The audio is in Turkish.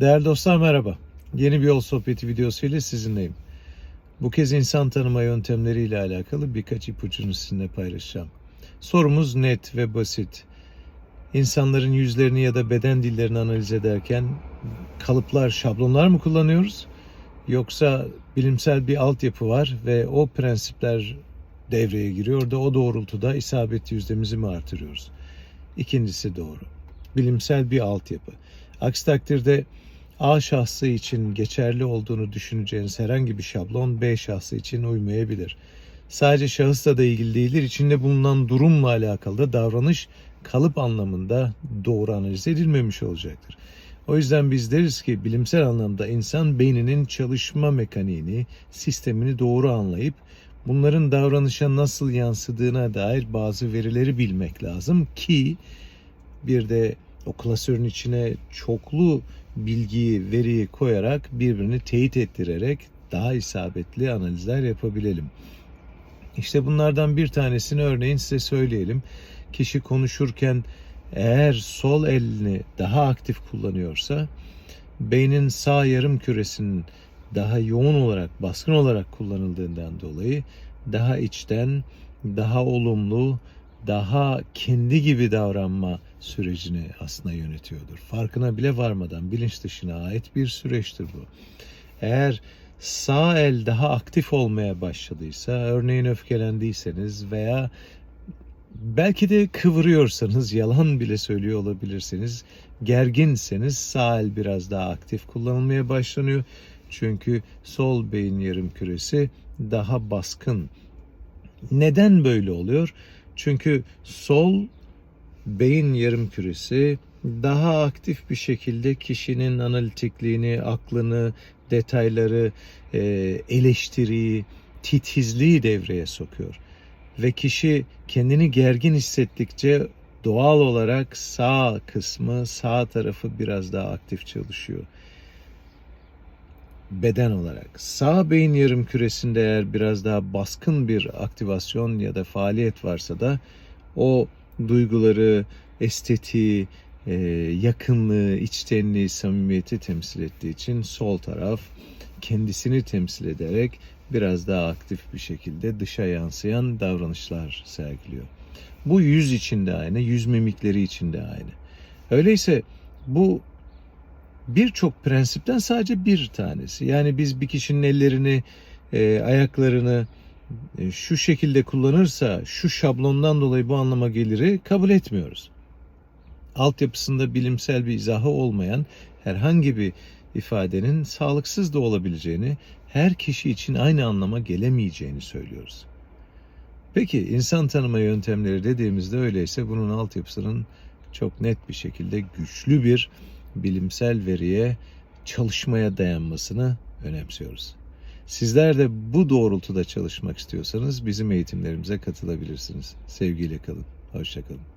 Değerli dostlar merhaba. Yeni bir yol sohbeti videosu ile sizinleyim. Bu kez insan tanıma yöntemleriyle alakalı birkaç ipucunu sizinle paylaşacağım. Sorumuz net ve basit. İnsanların yüzlerini ya da beden dillerini analiz ederken kalıplar, şablonlar mı kullanıyoruz? Yoksa bilimsel bir altyapı var ve o prensipler devreye giriyor da o doğrultuda isabet yüzdemizi mi artırıyoruz? İkincisi doğru. Bilimsel bir altyapı. Aksi takdirde A şahsı için geçerli olduğunu düşüneceğiniz herhangi bir şablon B şahsı için uymayabilir. Sadece şahısla da ilgili değildir. İçinde bulunan durumla alakalı da davranış kalıp anlamında doğru analiz edilmemiş olacaktır. O yüzden biz deriz ki bilimsel anlamda insan beyninin çalışma mekaniğini, sistemini doğru anlayıp bunların davranışa nasıl yansıdığına dair bazı verileri bilmek lazım ki bir de o klasörün içine çoklu bilgiyi, veriyi koyarak birbirini teyit ettirerek daha isabetli analizler yapabilelim. İşte bunlardan bir tanesini örneğin size söyleyelim. Kişi konuşurken eğer sol elini daha aktif kullanıyorsa beynin sağ yarım küresinin daha yoğun olarak, baskın olarak kullanıldığından dolayı daha içten, daha olumlu, daha kendi gibi davranma sürecini aslında yönetiyordur. Farkına bile varmadan bilinç dışına ait bir süreçtir bu. Eğer sağ el daha aktif olmaya başladıysa, örneğin öfkelendiyseniz veya belki de kıvırıyorsanız, yalan bile söylüyor olabilirsiniz, gerginseniz sağ el biraz daha aktif kullanılmaya başlanıyor. Çünkü sol beyin yarım küresi daha baskın. Neden böyle oluyor? Çünkü sol beyin yarım küresi daha aktif bir şekilde kişinin analitikliğini, aklını, detayları, e, eleştiriyi, titizliği devreye sokuyor. Ve kişi kendini gergin hissettikçe doğal olarak sağ kısmı, sağ tarafı biraz daha aktif çalışıyor. Beden olarak. Sağ beyin yarım küresinde eğer biraz daha baskın bir aktivasyon ya da faaliyet varsa da o duyguları, estetiği, e, yakınlığı, içtenliği, samimiyeti temsil ettiği için sol taraf kendisini temsil ederek biraz daha aktif bir şekilde dışa yansıyan davranışlar sergiliyor. Bu yüz içinde aynı, yüz mimikleri içinde aynı. Öyleyse bu birçok prensipten sadece bir tanesi. Yani biz bir kişinin ellerini, e, ayaklarını şu şekilde kullanırsa şu şablondan dolayı bu anlama geliri kabul etmiyoruz. Altyapısında bilimsel bir izahı olmayan herhangi bir ifadenin sağlıksız da olabileceğini, her kişi için aynı anlama gelemeyeceğini söylüyoruz. Peki insan tanıma yöntemleri dediğimizde öyleyse bunun altyapısının çok net bir şekilde güçlü bir bilimsel veriye, çalışmaya dayanmasını önemsiyoruz. Sizler de bu doğrultuda çalışmak istiyorsanız bizim eğitimlerimize katılabilirsiniz. Sevgiyle kalın. Hoşçakalın.